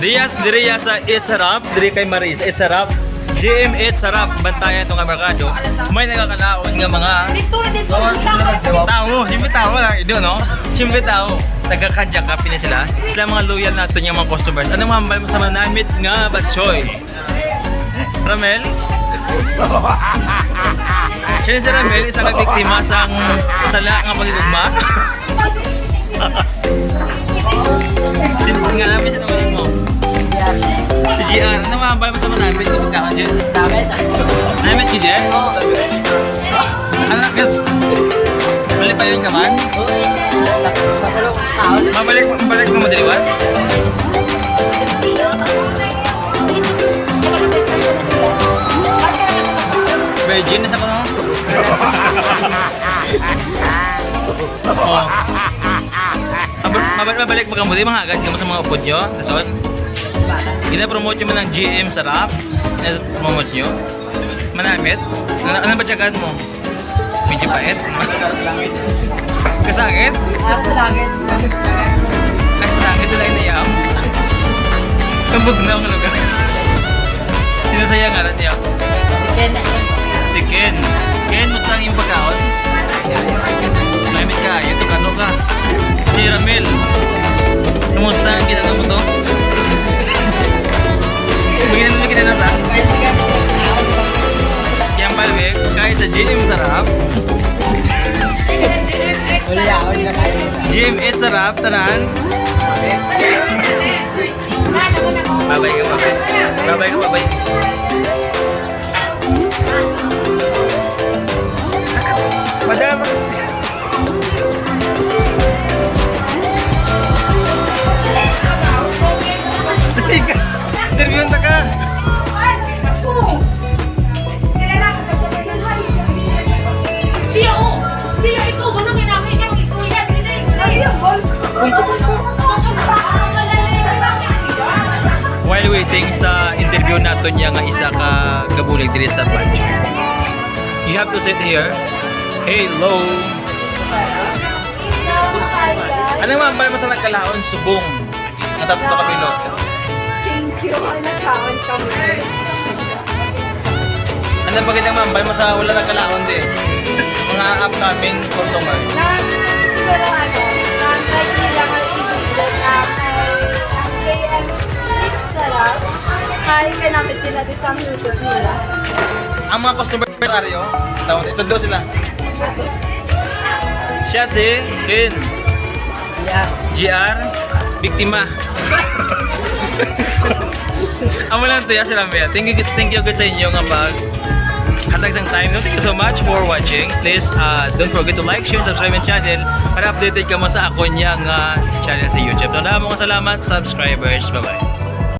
Diya, diri ya sa It's Sarap, diri kay Maris, It's Sarap. GM It's Sarap, bantayan itong kamerkado. May nagkakalaon nga mga tao, hindi tao lang, ito no? Siyempre tao, taga-kadya ka pina sila. Sila mga loyal natin yung mga customers. Ano mga mo sa manamit nga batchoy? Ramel? Siya si Ramel, isang biktima sa sala nga pagigugma. Ano mga mo sa manamit nga pagkakan dyan? Namit si Jen? Ano ka? Balik pa yun ka man? Mabalik, mabalik mo madaliwan? Virgin na sa ko no? oh. Mabalik, mabalik, mabalik mo kamuti, mga agad ka mo sa mga upod nyo. Dason. Ina-promote nyo mo ng GM Sarap. Ina-promote nyo. Manamit. Ano, ano ba tsagaan mo? Medyo pait. Kasakit? Kasakit na lang niyam. Kambog na ang lugar. Sinasaya nga natin niya. Si Ken. Ken, mas lang yung pagkaon. Sa gym sarap. Gym it's sarap, tanan. Babay ka, babay. Babay ka, babay. While waiting sa interview natin niya nga isa ka gabulig diri sa branch. You have to sit here. Hello. Ano man ba sa nagkalaon subong? Natapos ka kapilo. Thank you. Nagkaon kami. Ano ba kitang mambal mo sa wala nagkalaon din? Mga upcoming customer. Na, Kahit ka namin din sa YouTube nila. Ang mga customer Mario, tawon ito daw sila. Siya si Ken. GR, biktima. Amo lang to ya sila Mel. Thank you, thank you good sa inyo nga pag hatag sang time. No? Thank you so much for watching. Please uh, don't forget to like, share, subscribe my channel para updated ka mo sa ako niya nga channel sa YouTube. Doon na mo salamat subscribers. Bye-bye.